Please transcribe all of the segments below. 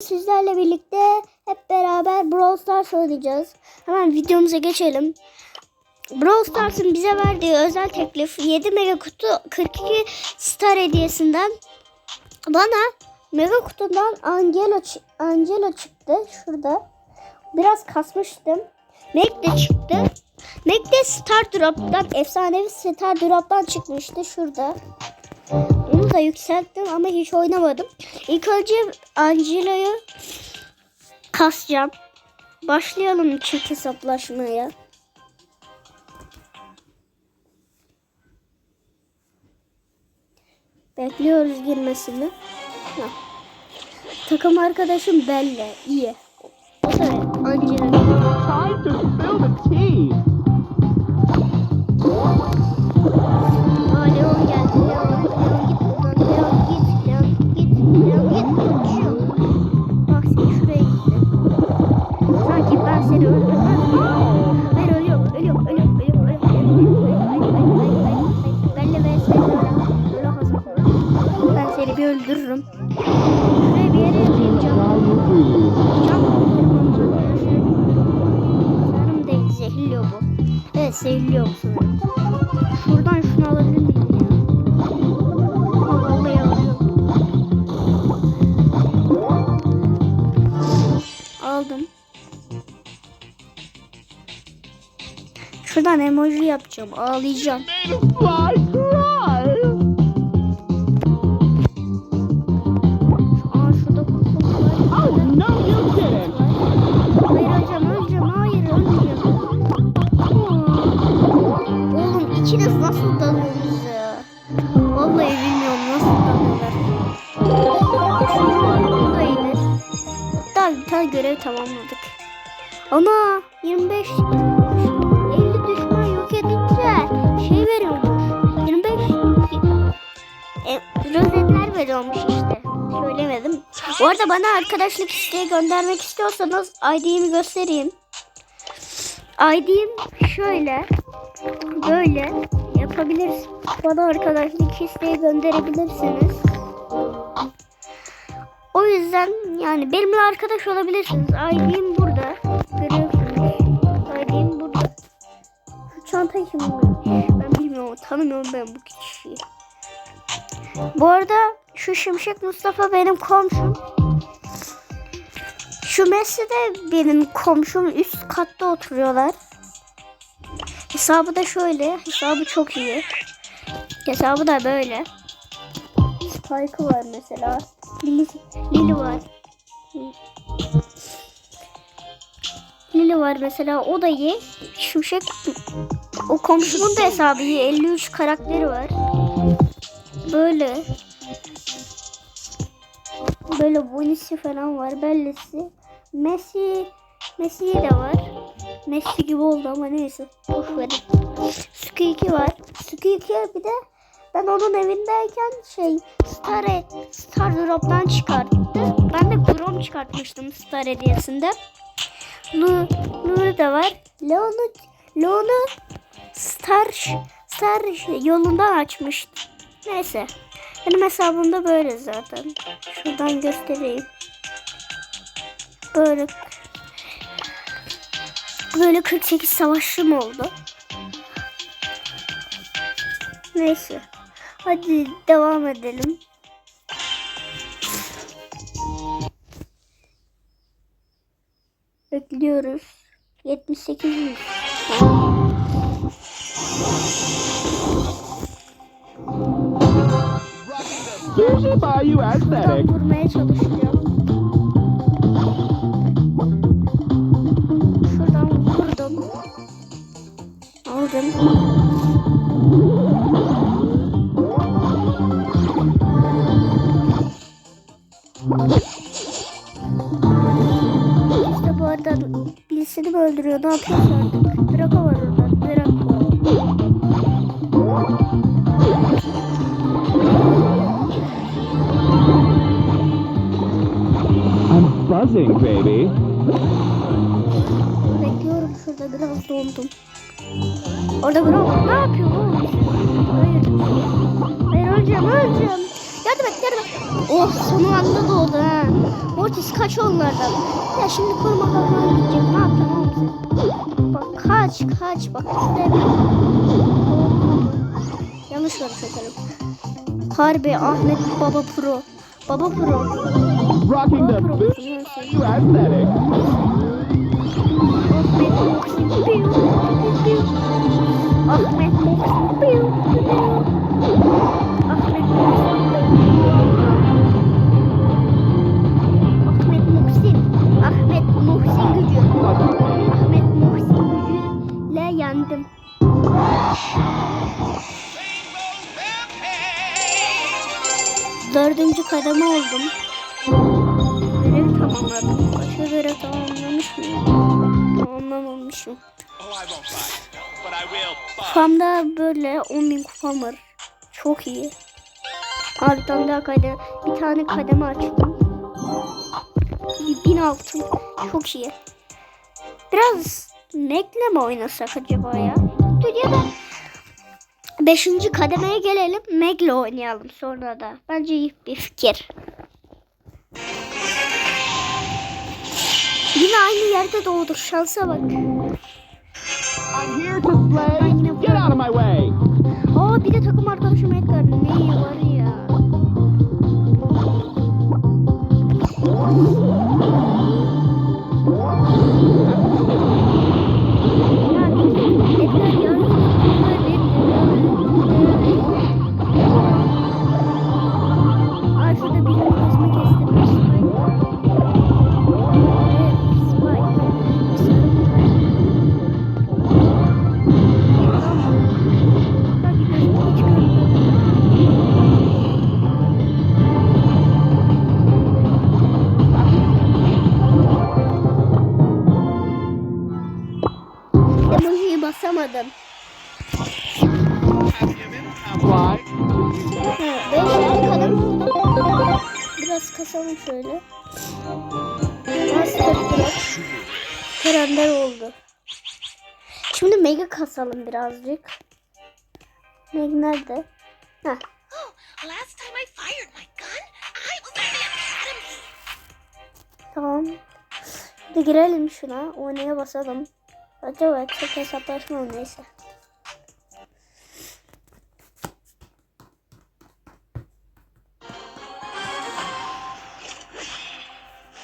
Sizlerle birlikte hep beraber Brawl Stars oynayacağız. Hemen videomuza geçelim. Brawl Stars'ın bize verdiği özel teklif 7 mega kutu 42 star hediyesinden bana mega kutudan Angela, çı- Angela çıktı şurada. Biraz kasmıştım. Mac de çıktı. Mac de Star Drop'tan efsanevi Star Drop'tan çıkmıştı şurada. Da yükselttim ama hiç oynamadım. İlk önce Angela'yı kasacağım. Başlayalım çift hesaplaşmaya. Bekliyoruz girmesini. Hah. Takım arkadaşım Belle. iyi. O da Angela. Time to spill the tea. Bu sanırım. Şuradan şunu alabilir miyim ya? Alıyorum. Aldım. Şuradan emoji yapacağım. Ağlayacağım. Tane görev tamamladık. Ana 25 50 düşman yok edince şey veriyormuş. 25 e, rozetler veriyormuş işte. Söylemedim. Bu arada bana arkadaşlık isteği göndermek istiyorsanız ID'mi göstereyim. ID'm şöyle. Böyle yapabiliriz. Bana arkadaşlık isteği gönderebilirsiniz. O yüzden yani benimle arkadaş olabilirsiniz. ID'm burada. Görüyorsunuz. ID'm burada. Şu çanta kim Ben bilmiyorum. Tanımıyorum ben bu kişiyi. Bu arada şu Şimşek Mustafa benim komşum. Şu Messi de benim komşum. Üst katta oturuyorlar. Hesabı da şöyle. Hesabı çok iyi. Hesabı da böyle. Spike'ı var mesela. Lili, Lili var. Lili var mesela. O da iyi. Şimşek o komşumun da hesabı iyi. 53 karakteri var. Böyle. Böyle Bonisi falan var. Bellesi. Messi. Messi de var. Messi gibi oldu ama neyse. Boş verin. Squeaky var. Squeaky bir de ben onun evindeyken şey Star, Star Drop'tan çıkarttı. Ben de Grom çıkartmıştım Star hediyesinde. Lu, Lu da var. Leon'u Leon'u Star Star yolundan açmıştı. Neyse. Benim hesabımda böyle zaten. Şuradan göstereyim. Böyle böyle 48 savaşım oldu. Neyse. Hadi devam edelim. Bekliyoruz. 78 mi? Sushi Bayou aesthetic. vurmaya çalışacağım. Şuradan vurdum. Aldım. İşte bu arada birisini mi öldürüyor? Ne yapıyorsa artık. Draco var orada. Draco. I'm buzzing, baby. Bekliyorum şurada biraz dondum. Orada Grom ne yapıyor oğlum? Hayır. Hayır öleceğim öleceğim. Yardım et yardım et. Oh son anda doğdu ha. Mortis kaç onlardan. Ya şimdi koruma kalkanı gidecek. Ne yapacaksın? Bak kaç kaç bak. Yanlış yolu çekelim. Harbi Ahmet Baba Pro. Baba Pro. Rocking the Baba Pro. Kupamda böyle 10.000 kupam var. Çok iyi. Tane daha kademe, bir tane kademe açtım. 1000 altın. Çok iyi. Biraz Mac'le mi oynasak acaba ya? Dur ya da 5. kademeye gelelim. Mac'le oynayalım sonra da. Bence iyi bir fikir. Yine aynı yerde doğduk. Şansa bak. I'm here to slay. Out of my way. Aa bir de takım arkadaşım Edgar. Ne var? Ya Kerender oldu. Şimdi Mega kasalım birazcık. Meg nerede? Heh. Last time I fired my gun, I was at the academy. Tamam. Hadi girelim şuna. Oynaya basalım. Acaba çok hesaplaşma neyse.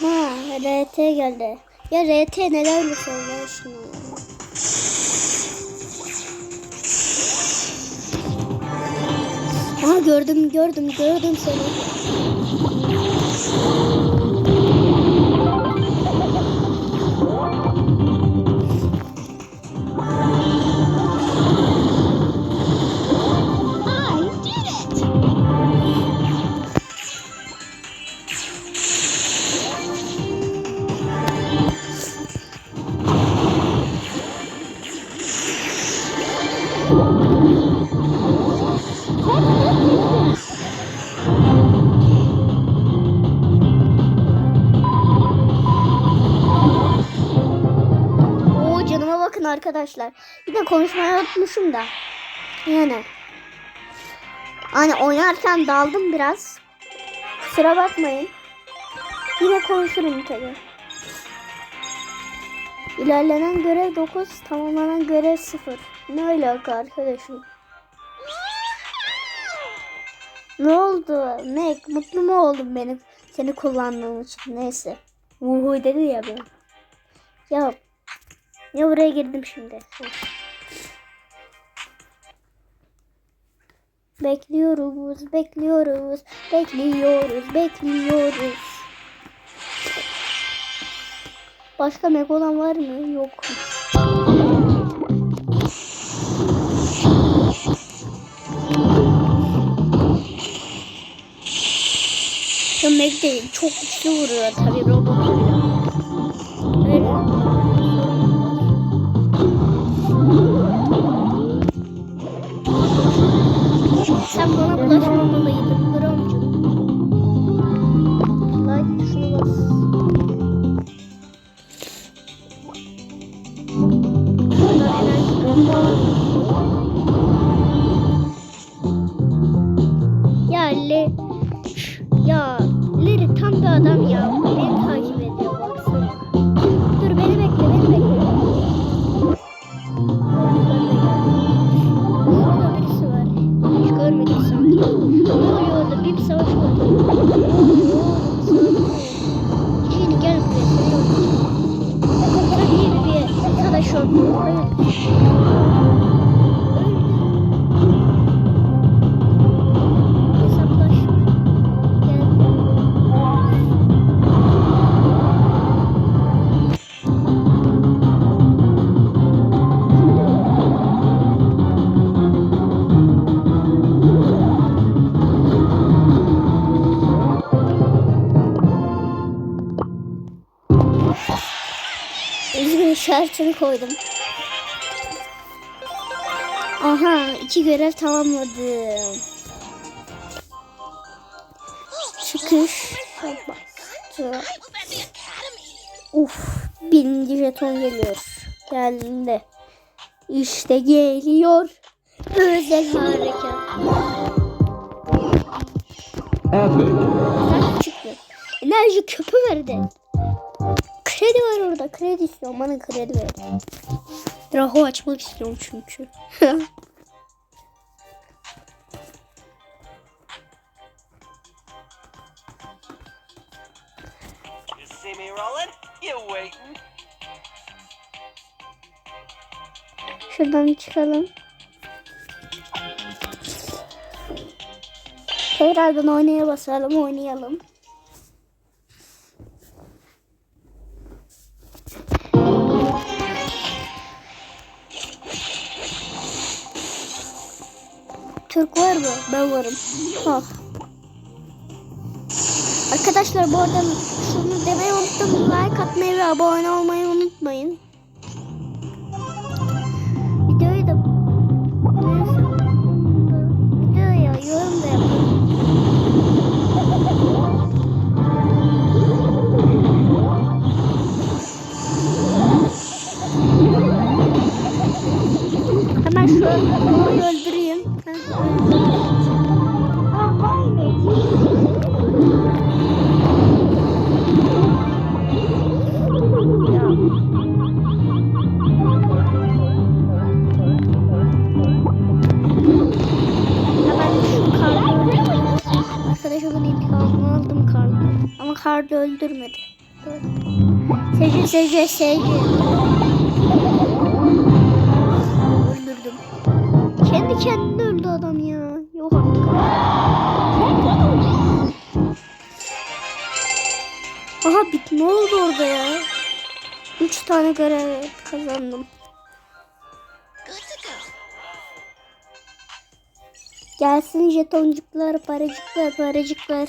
Ha, RT geldi. Ya RT neler mi söyle şunu. Aha gördüm gördüm gördüm seni. Arkadaşlar. Bir de konuşmayı unutmuşum da. Yani. Hani oynarken daldım biraz. Kusura bakmayın. Yine konuşurum tabii. İlerlenen görev 9, tamamlanan görev 0. Ne alaka arkadaşım? Ne oldu? Meg mutlu mu oldun benim seni kullandığım için? Neyse. Vuhu dedi ya benim. Ya ya buraya girdim şimdi. Bekliyoruz, bekliyoruz, bekliyoruz, bekliyoruz. Başka mek olan var mı? Yok. Ya Meg de çok güçlü vuruyor tabii robotu Sen bana bulaşmamalıydın Üzgün işaretini koydum. Aha iki görev tamamladım. Çıkış. Uf, birinci jeton geliyor. Geldi. İşte geliyor. Özel harekat. Çıktı. Enerji köpü verdi. Kredi var orada. Kredi istiyorum. Bana kredi ver. Raho açmak istiyorum çünkü. Şuradan çıkalım. Tekrardan oynaya basalım. Oynayalım. Türk var mı? Ben varım. Al. Arkadaşlar bu arada şunu demeyi unuttum. Like atmayı ve abone olmayı unutmayın. Sece sece sece. Öldürdüm. Kendi kendine öldü adam ya. Yok artık. Aha bit ne oldu orada ya? Üç tane görev kazandım. Gelsin jetoncuklar, paracıklar, paracıklar.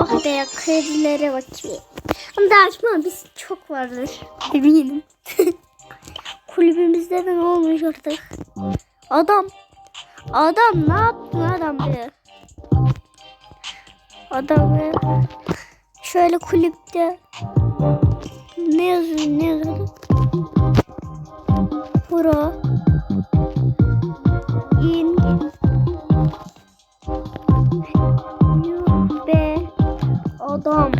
Oh be kredilere bakayım. Ama daha açmam biz çok vardır. Eminim. Kulübümüzde de ne olmuş artık? Adam. Adam ne yaptın adam be? Adam be. Şöyle kulüpte. Ne yazıyor ne yazıyor? Pro. in Yuh be adam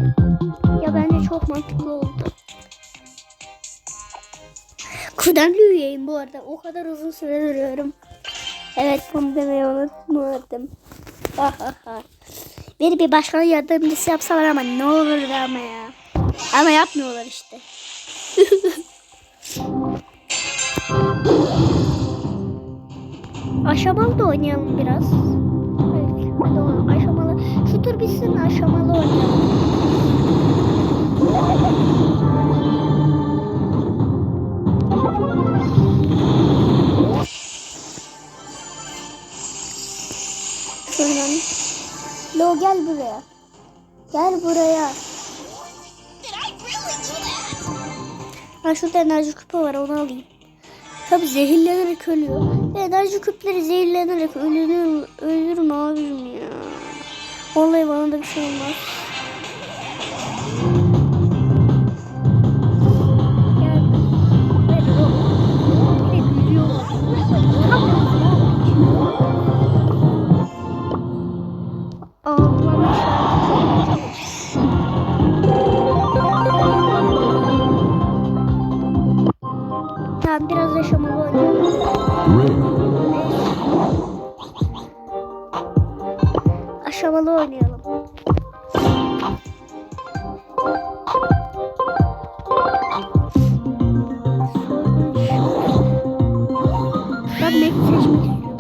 mantıklı oldu kudemli üyeyim bu arada o kadar uzun süre duruyorum evet bunu demeyi unutmadım. Beni bir başkan yardımcısı yapsalar ama ne olurdu ama ya ama yapmıyorlar işte Aşamalı da oynayalım biraz. Evet. Aşamalı. Şu tur bitsin aşamalı oynayalım. Şuradan. Lo gel buraya. Gel buraya. Ha şurada enerji küpü var onu alayım. Tabi zehirlenerek ölüyor. Enerji küpleri zehirlenerek ölür, ölür mü abim ya? Vallahi bana da bir şey olmaz. Aşamalı oynayalım. Ben Mac seçmek istiyorum.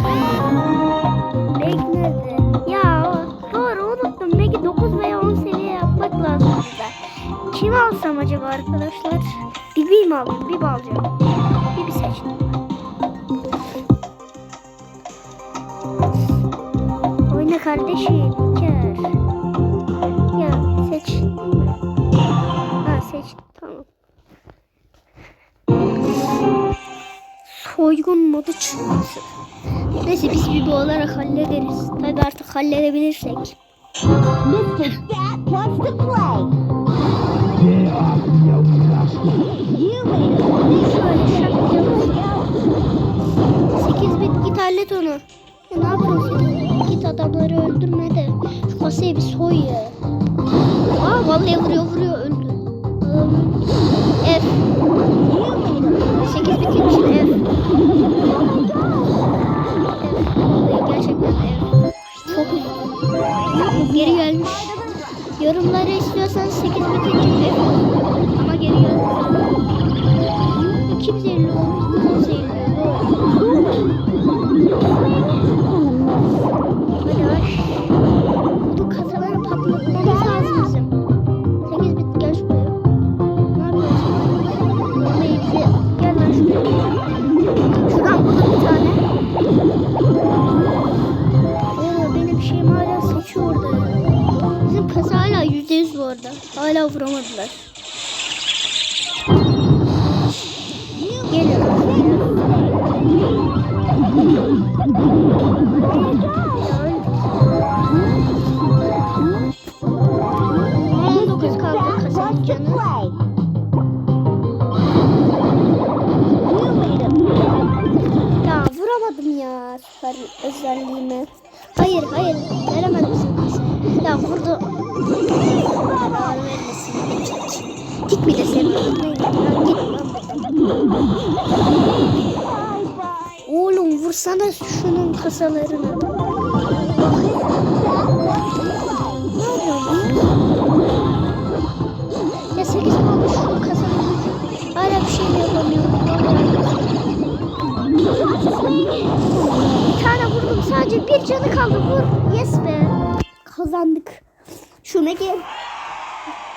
Mac nerede? Ya doğru unuttum. Mac'i 9 veya 10 seviye yapmak lazım bize. Kim alsam acaba arkadaşlar? Bibi mi alayım? Bibi alacağım. Bibi seçtim. Kardeşim. Soygun modu çıkması. Neyse biz bir bu hallederiz. Tabi artık halledebilirsek. Mr. Stat wants to play. 8 bit git hallet onu. Ya ne yapıyorsun? 8 bit git adamları öldürme de. Şu kasayı bir soy ya. Aa vallahi vuruyor vuruyor öldü. Öldü. F. 8 bitin için F. F. Vallahi gerçekten F. Çok üzüldüm. Geri gelmiş. Yorumları istiyorsanız 8 bitin için F. Ama geri gelmiş. Kim zehirli olmuş? Bu zehirli. Hadi var. Bu kasaları vermesin. Git. Bir de lan. Oğlum vursana şunun kasalarını. Ya 8 kalmış şu kasanın. Hala bir şey yapamıyorum. Bir tane vurdum sadece bir canı kaldı vur. Yes be. Kazandık. Şuna gel.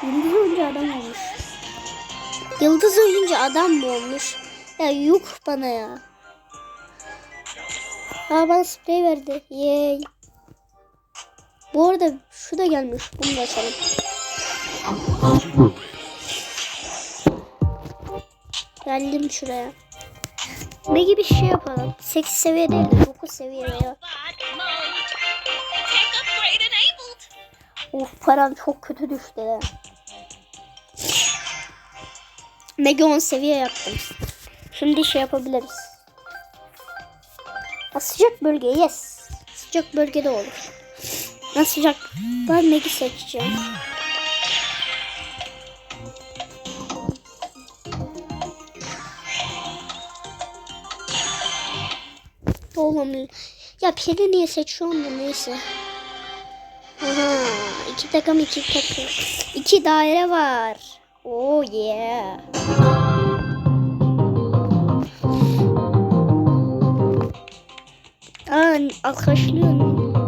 Yıldız oyuncu adam olmuş. Yıldız oyuncu adam mı olmuş? Ya yok bana ya. Aa bana sprey verdi. Yay. Bu arada şu da gelmiş. Bunu da açalım. Geldim şuraya. Ne gibi şey yapalım? 8 seviye değil de 9 seviye. Of param çok kötü düştü ya. Mega 10 seviye yaptım. Şimdi şey yapabiliriz. Ha, sıcak bölge yes. Sıcak bölgede olur. Ben sıcak. Ben Meg'i seçeceğim. Oğlum ya Peri niye seçiyorum da neyse. Aha, iki takım iki takım. İki daire var. Oh yeah. Aa, alkışlıyorum.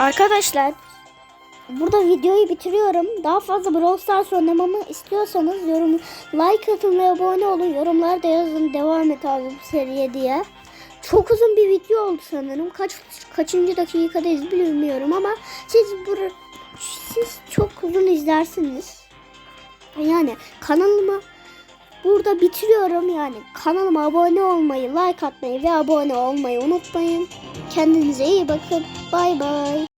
Arkadaşlar burada videoyu bitiriyorum. Daha fazla Brawl Stars oynamamı istiyorsanız yorum like atın ve abone olun. Yorumlarda yazın devam et abi bu seriye diye. çok uzun bir video oldu sanırım. Kaç kaçıncı dakikadayız bilmiyorum ama siz bur siz çok uzun izlersiniz. Yani kanalıma burada bitiriyorum yani. Kanalıma abone olmayı, like atmayı ve abone olmayı unutmayın. Kendinize iyi bakın. Bay bay.